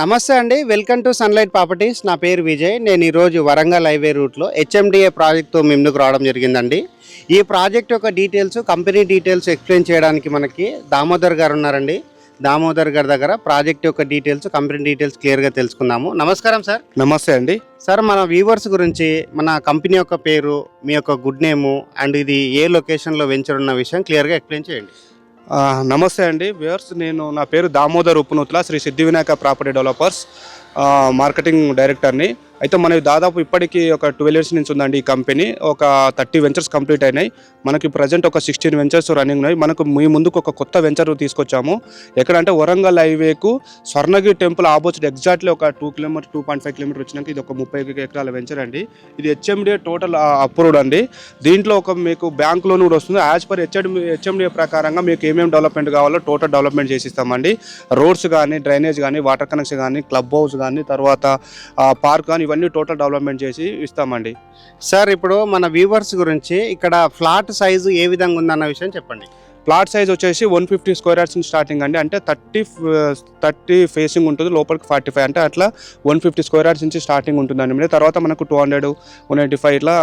నమస్తే అండి welcome to sunlight properties. నా పేరు విజయ్. నేను ఈరోజు వరంగల్ హైవే రూట్లో హెచ్ఎండిఏ ప్రాజెక్ట్తో మీ ముందుకు రావడం జరిగిందండి. ఈ ప్రాజెక్ట్ యొక్క డీటెయిల్స్ కంపెనీ డీటెయిల్స్ ఎక్స్ప్లెయిన్ చేయడానికి మనకి దామోదర్ గారు ఉన్నారండి. దామోదర్ గారి దగ్గర ప్రాజెక్ట్ యొక్క డీటెయిల్స్ కంపెనీ డీటెయిల్స్ క్లియర్గా తెలుసుకుందాము. నమస్కారం సార్. నమస్తే అండి. సార్ మన వ్యూవర్స్ గురించి మన కంపెనీ యొక్క పేరు మీ యొక్క గుడ్ నేము అండ్ ఇది ఏ లొకేషన్లో వెంచర్ ఉన్న విషయం క్లియర్గా ఎక్స్ప్లెయిన్ చేయండి. నమస్తే అండి వ్యూవర్స్. నేను నా పేరు దామోదర్ ఉప్పునూత్ల శ్రీ సిద్ధి వినాయక ప్రాపర్టీ డెవలపర్స్. మార్కెటింగ్ డైరెక్టర్ని. అయితే మనకి దాదాపు ఇప్పటికీ ఒక ట్వెల్వ్ ఇయర్స్ నుంచి ఉందండి ఈ కంపెనీ. ఒక థర్టీ వెంచర్స్ కంప్లీట్ అయినాయి. మనకి ప్రజెంట్ ఒక సిక్స్టీన్ వెంచర్స్ రన్నింగ్ ఉన్నాయి. మనకు మీ ముందుకు ఒక కొత్త వెంచర్ తీసుకొచ్చాము. ఎక్కడంటే వరంగల్ హైవేకు స్వర్ణగిరి టెంపుల్ ఆపోజిట్ ఎగ్జాక్ట్లీ ఒక two kilometer two point five kilometer వచ్చినాక ఇది ఒక ముప్పై ఎకరాల వెంచర్ అండి. ఇది హెచ్ఎండిఏ టోటల్ అప్రూవ్డ్ అండి. దీంట్లో ఒక మీకు బ్యాంక్ లోన్ కూడా వస్తుంది. యాజ్ పర్ హెచ్ఎండి హెచ్ఎండిఏ ప్రకారంగా మీకు ఏమేమి డెవలప్మెంట్ కావాలో టోటల్ డెవలప్మెంట్ చేసిస్తామండి. రోడ్స్ కానీ డ్రైనేజ్ కానీ వాటర్ కనెక్షన్ కానీ క్లబ్ హౌస్ కానీ దాన్ని తర్వాత పార్క్ కానీ ఇవన్నీ టోటల్ డెవలప్మెంట్ చేసి ఇస్తామండి. సార్ ఇప్పుడు మన వ్యూవర్స్ గురించి ఇక్కడ ఫ్లాట్ సైజు ఏ విధంగా ఉందన్న విషయం చెప్పండి. ప్లాట్ సైజ్ వచ్చేసి వన్ ఫిఫ్టీ స్క్వేర్ యార్డ్స్ నుంచి స్టార్టింగ్ అండి. అంటే థర్టీ థర్టీ ఫేసింగ్ ఉంటుంది లోపలికి ఫార్టీ ఫైవ్. అంటే అట్లా వన్ ఫిఫ్టీ స్క్వేర్ యార్డ్స్ నుంచి స్టార్టింగ్ ఉంటుందండి మరి తర్వాత మనకు two hundred one eighty five ఇట్లా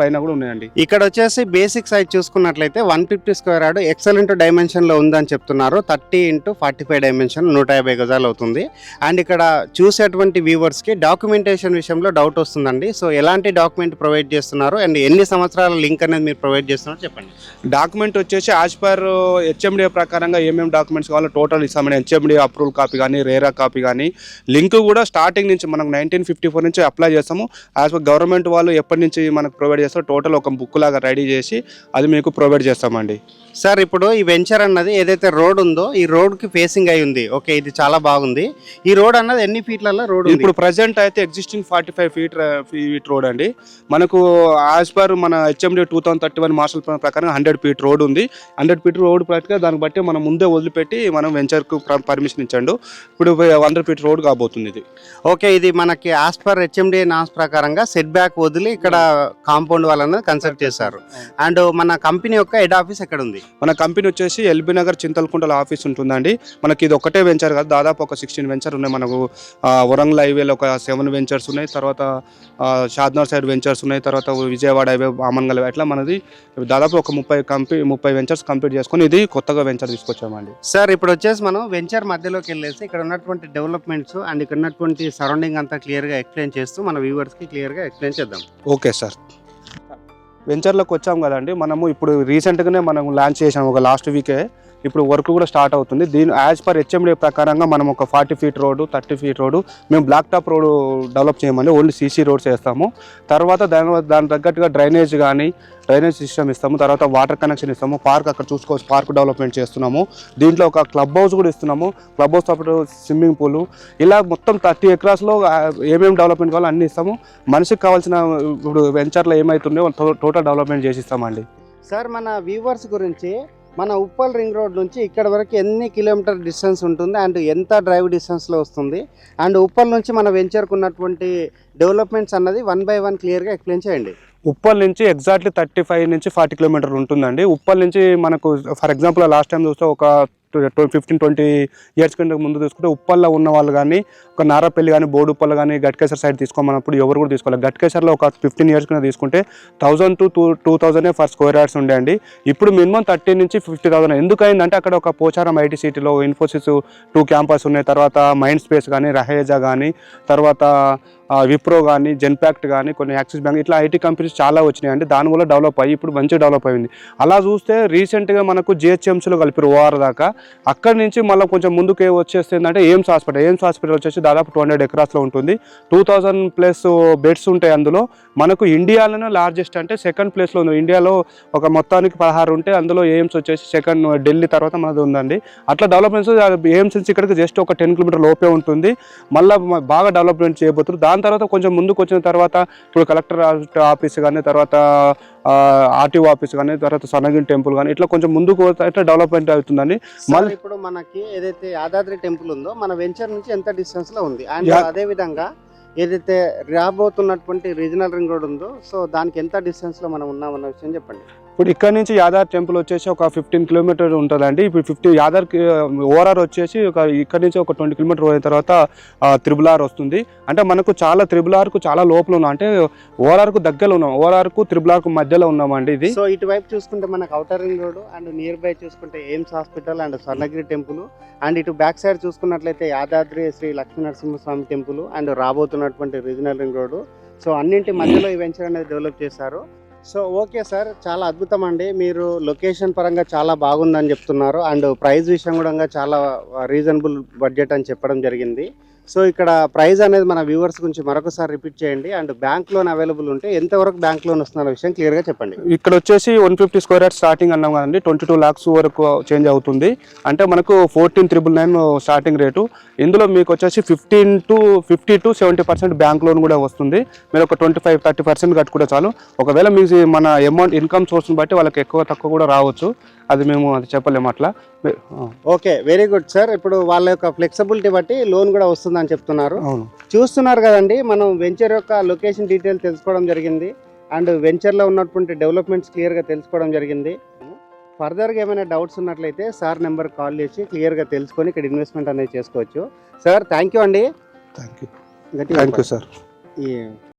పైన కూడా ఉన్నాయండి. ఇక్కడ వచ్చేసి బేసిక్ సైజ్ చూసుకున్నట్లయితే one fifty square yard excellent డైమెన్షన్లో ఉందని చెప్తున్నారు. Thirty into forty five dimension నూట యాభై గజాలు అవుతుంది. అండ్ ఇక్కడ చూసేటువంటి వ్యూవర్స్కి డాక్యుమెంటేషన్ విషయంలో డౌట్ వస్తుందండి. సో ఎలాంటి డాక్యుమెంట్ ప్రొవైడ్ చేస్తున్నారు? అండ్ ఎన్ని సంవత్సరాల లింక్ అనేది మీరు ప్రొవైడ్ చేస్తున్నారు? చెప్పండి. డాక్యుమెంట్ వచ్చేసి యాజ్ పర్ హెచ్ఎండిఏ ప్రకారంగా ఏమేమి డాక్యుమెంట్స్ కావాలో టోటల్ ఇస్తామని హెచ్ఎండిఏ అప్రూవల్ కాపీ కానీ రేరా కాపీ కానీ లింక్ కూడా స్టార్టింగ్ నుంచి మనకు నైన్టీన్ ఫిఫ్టీ ఫోర్ నుంచి అప్లై చేస్తాము. యాజ్ పర్ గవర్నమెంట్ వాళ్ళు ఎప్పటి నుంచి మనకు ప్రొవైడ్ చేస్తారో టోటల్ ఒక బుక్ లాగా రెడీ చేసి అది మీకు ప్రొవైడ్ చేస్తామండి. సార్ ఇప్పుడు ఈ వెంచర్ అన్నది ఏదైతే రోడ్ ఉందో ఈ రోడ్కి ఫేసింగ్ అయి ఉంది. ఓకే ఇది చాలా బాగుంది. ఈ రోడ్ అన్నది ఎన్ని ఫీట్లలో రోడ్ ఇప్పుడు ప్రజెంట్ అయితే existing forty five feet feet road అండి. మనకు యాజ్ పర్ మన HMD two thousand thirty one master plan ప్రకారం హండ్రెడ్ ఫీట్ రోడ్ ఉంది. హండ్రెడ్ ఫీట్ రోడ్ ప్రకారం దాన్ని బట్టి మనం ముందే వదిలిపెట్టి మనం వెంచర్కు పర్మిషన్ ఇచ్చండు. ఇప్పుడు హండ్రెడ్ ఫీట్ రోడ్ కాబోతుంది ఇది. ఓకే ఇది మనకి యాజ్ పర్ హెచ్ఎండి నామ్స్ ప్రకారంగా సెట్ బ్యాక్ వదిలి ఇక్కడ కాంపౌండ్ వాళ్ళని కన్స్ట్రక్ట్ చేశారు. అండ్ మన కంపెనీ యొక్క హెడ్ ఆఫీస్ ఎక్కడ ఉంది? మన కంపెనీ వచ్చేసి ఎల్బీ నగర్ చింతలకుంటల ఆఫీస్ ఉంటుందండి. మనకి ఇది ఒకటే వెంచర్ కాదు దాదాపు ఒక సిక్స్టీన్ వెంచర్ ఉన్నాయి మనకు. వరంగల్ హైవేలో ఒక సెవెన్ వెంచర్స్ ఉన్నాయి తర్వాత ఆ, షాద్నగర్ సైడ్ వెంచర్స్ ఉన్నాయి తర్వాత విజయవాడ హైవే ఆమన్గల్ అట్లా మనది దాదాపు ఒక ముప్పై కంపెనీ ముప్పై వెంచర్స్ కంప్లీట్ చేసుకొని ఇది కొత్తగా వెంచర్ తీసుకొచ్చామండి. సార్ ఇప్పుడు వచ్చేసి మనం వెంచర్ మధ్యలోకి వెళ్ళేసి ఇక్కడ ఉన్నటువంటి డెవలప్మెంట్స్ అండ్ ఇక్కడ ఉన్నటువంటి సరౌండింగ్ అంతా క్లియర్గా ఎక్స్ప్లెయిన్ చేస్తూ మన వ్యూవర్స్కి క్లియర్గా ఎక్స్ప్లెయిన్ చేద్దాం. Okay sir. వెంచర్లోకి వచ్చాం కదండి. మనము ఇప్పుడు రీసెంట్గానే మనం లాంచ్ చేసాము ఒక లాస్ట్ వీకే. ఇప్పుడు వర్క్ కూడా స్టార్ట్ అవుతుంది. దీని యాజ్ పర్ హెచ్ఎండి ప్రకారంగా మనం ఒక forty feet road thirty feet road మేము బ్లాక్ టాప్ రోడ్ డెవలప్ చేయమండి. ఓన్లీ సీసీ రోడ్స్ వేస్తాము తర్వాత దాని దాని తగ్గట్టుగా డ్రైనేజ్ కానీ డ్రైనేజ్ సిస్టమ్ ఇస్తాము. తర్వాత వాటర్ కనెక్షన్ ఇస్తాము. పార్క్ అక్కడ చూసుకోవచ్చు. పార్క్ డెవలప్మెంట్ చేస్తున్నాము. దీంట్లో ఒక క్లబ్ హౌస్ కూడా ఇస్తున్నాము. క్లబ్ హౌస్తో స్విమ్మింగ్ పూల్. ఇలా మొత్తం థర్టీ ఎకరాస్లో ఏమేమి డెవలప్మెంట్ కావాలో అన్ని ఇస్తాము. మనిషికి కావాల్సిన ఇప్పుడు వెంచర్లో ఏమవుతుందో టోటల్ డెవలప్మెంట్ చేసి ఇస్తామండి సార్ మన వ్యూవర్స్ గురించి మన ఉప్పల్ రింగ్ రోడ్ నుంచి ఇక్కడ వరకు ఎన్ని కిలోమీటర్ డిస్టెన్స్ ఉంటుంది అండ్ ఎంత డ్రైవ్ డిస్టెన్స్లో వస్తుంది? అండ్ ఉప్పల్ నుంచి మన వెంచర్కు ఉన్నటువంటి డెవలప్మెంట్స్ అన్నది వన్ బై వన్ క్లియర్గా ఎక్స్ప్లెయిన్ చేయండి. ఉప్పల్ నుంచి ఎగ్జాక్ట్లీ థర్టీ ఫైవ్ నుంచి ఫార్టీ కిలోమీటర్ ఉంటుందండి. ఉప్పల్ నుంచి మనకు ఫర్ ఎగ్జాంపుల్ లాస్ట్ టైం చూస్తే ఒక ఫిఫ్టీన్ ట్వంటీ ఇయర్స్ కంటే ముందు తీసుకుంటే ఉప్పల్లో ఉన్న వాళ్ళు కానీ ఒక నారపల్లి కానీ బోడుప్పల్ కానీ గట్కేసర్ సైడ్ తీసుకోమన్నప్పుడు ఎవరు కూడా తీసుకోవాలి గట్కేసర్లో ఒక ఫిఫ్టీన్ ఇయర్స్ కింద తీసుకుంటే thousand to two two thousand per square yards ఉండే అండి. ఇప్పుడు మినిమం థర్టీ నుంచి ఫిఫ్టీ థౌసండ్ ఎందుకైందంటే అక్కడ ఒక పోచారం ఐటీ సిటీలో ఇన్ఫోసిస్ టూ క్యాంపస్ ఉన్నాయి. తర్వాత మైండ్ స్పేస్ కానీ రహేజా కానీ తర్వాత విప్రో కానీ జెన్పాక్ట్ కానీ కొన్ని యాక్సిస్ బ్యాంక్ ఇట్లా ఐటీ కంపెనీస్ చాలా వచ్చినాయండి దానివల్ల డెవలప్ అయ్యి ఇప్పుడు మంచిగా డెవలప్ అయింది. అలా చూస్తే రీసెంట్గా మనకు జిహెచ్ఎంసీలో కలిపారు ఓఆర్ దాకా. అక్కడి నుంచి మళ్ళీ కొంచెం ముందుకు ఏ వచ్చేస్తుందంటే ఎయిమ్స్ హాస్పిటల్. ఎయిమ్స్ హాస్పిటల్ వచ్చేసి దాదాపు టూ హండ్రెడ్ ఎకరాస్లో ఉంటుంది. టూ థౌజండ్ ప్లస్ బెడ్స్ ఉంటాయి అందులో. మనకు ఇండియాలోనే లార్జెస్ట్ అంటే సెకండ్ ప్లేస్లో ఉంది. ఇండియాలో ఒక మొత్తానికి పదహారు ఉంటే అందులో ఎయిమ్స్ వచ్చేసి సెకండ్ ఢిల్లీ తర్వాత మనది ఉందండి. అట్లా డెవలప్మెంట్స్ ఎయిమ్స్ నుంచి ఇక్కడికి జస్ట్ ఒక టెన్ కిలోమీటర్ లోపే ఉంటుంది. మళ్ళీ బాగా డెవలప్మెంట్ చేయబోతున్నారు దాని తర్వాత కొంచెం ముందుకు వచ్చిన తర్వాత ఇప్పుడు కలెక్టర్ ఆఫీస్ కానీ తర్వాత ఆర్టీఓ ఆఫీస్ కానీ తర్వాత సనగిరి టెంపుల్ కానీ ఇట్లా కొంచెం ముందుకు ఇట్లా డెవలప్మెంట్ అవుతుందండి. మళ్ళీ ఇప్పుడు మనకి ఏదైతే యాదాద్రి టెంపుల్ ఉందో మన వెంచర్ నుంచి ఎంత డిస్టెన్స్లో ఉంది? అండ్ అదే విధంగా ఏదైతే రాబోతున్నటువంటి రీజనల్ రింగ్ రోడ్ ఉందో సో దానికి ఎంత డిస్టెన్స్లో మనం ఉన్నామన్న విషయం చెప్పండి. ఇప్పుడు ఇక్కడ నుంచి యాదార్ టెంపుల్ వచ్చేసి ఒక ఫిఫ్టీన్ కిలోమీటర్ ఉంటుందండి. ఇప్పుడు ఫిఫ్టీ యాదార్ ఓఆర్ఆర్ వచ్చేసి ఒక ఇక్కడ నుంచి ఒక ట్వంటీ కిలోమీటర్ పోయిన తర్వాత త్రిబుల్ ఆర్ వస్తుంది. అంటే మనకు చాలా త్రిబుల్ ఆర్కు చాలా లోపల ఉన్నాం. అంటే ఓఆర్ఆర్కు దగ్గరలో ఉన్నాం. ఓఆర్ఆర్కు త్రిబుల్ ఆర్కు మధ్యలో ఉన్నామండి ఇది. సో ఇటువైపు చూసుకుంటే మనకు outer ring road and near by చూసుకుంటే AIIMS hospital and Swarnagiri temple. And ఇటు బ్యాక్ సైడ్ చూసుకున్నట్లయితే యాదాద్రి శ్రీ లక్ష్మీ నరసింహస్వామి టెంపుల్ అండ్ రాబోతున్నటువంటి రీజనల్ రింగ్ రోడ్ సో అన్నింటి మధ్యలో ఈ వెంచర్ అనేది డెవలప్ చేశారు. So okay sir. చాలా అద్భుతం అండి మీరు లొకేషన్ పరంగా చాలా బాగుందని చెప్తున్నారు. అండ్ ప్రైస్ విషయం కూడా చాలా రీజనబుల్ బడ్జెట్ అని చెప్పడం జరిగింది. సో ఇక్కడ ప్రైస్ అనేది మన వ్యూవర్స్ గురించి మరొకసారి రిపీట్ చేయండి. అండ్ బ్యాంక్ లోన్ అవైలబుల్ ఉంటే ఎంతవరకు బ్యాంక్ లోన్ వస్తున్న విషయం క్లియర్గా చెప్పండి. ఇక్కడ వచ్చేసి one fifty square yard starting అన్నాం కదండి. ట్వంటీ టూ లాక్స్ వరకు చేంజ్ అవుతుంది. అంటే మనకు fourteen triple nine starting rate. ఇందులో మీకు వచ్చేసి fifteen to fifty to seventy percent bank loan కూడా వస్తుంది. మీరు ఒక ట్వంటీ ఫైవ్ థర్టీ పర్సెంట్ కట్టుకుంటే చాలు. ఒకవేళ మీకు మన అమౌంట్ ఇన్కమ్ సోర్స్ని బట్టి వాళ్ళకి ఎక్కువ తక్కువ కూడా రావచ్చు. అది మేము అది చెప్పలేము అట్లా. ఓకే వెరీ గుడ్ సార్ ఇప్పుడు వాళ్ళ యొక్క ఫ్లెక్సిబిలిటీ బట్టి లోన్ కూడా వస్తుందని చెప్తున్నారు. చూస్తున్నారు కదండి మనం వెంచర్ యొక్క లొకేషన్ డీటెయిల్ తెలుసుకోవడం జరిగింది. అండ్ వెంచర్లో ఉన్నటువంటి డెవలప్మెంట్స్ క్లియర్గా తెలుసుకోవడం జరిగింది. ఫర్దర్గా ఏమైనా డౌట్స్ ఉన్నట్లయితే సార్ నెంబర్ కాల్ చేసి క్లియర్గా తెలుసుకొని ఇక్కడ ఇన్వెస్ట్మెంట్ అనేది చేసుకోవచ్చు. సార్ థ్యాంక్ యూ అండి. Thank you thank you sir ఈ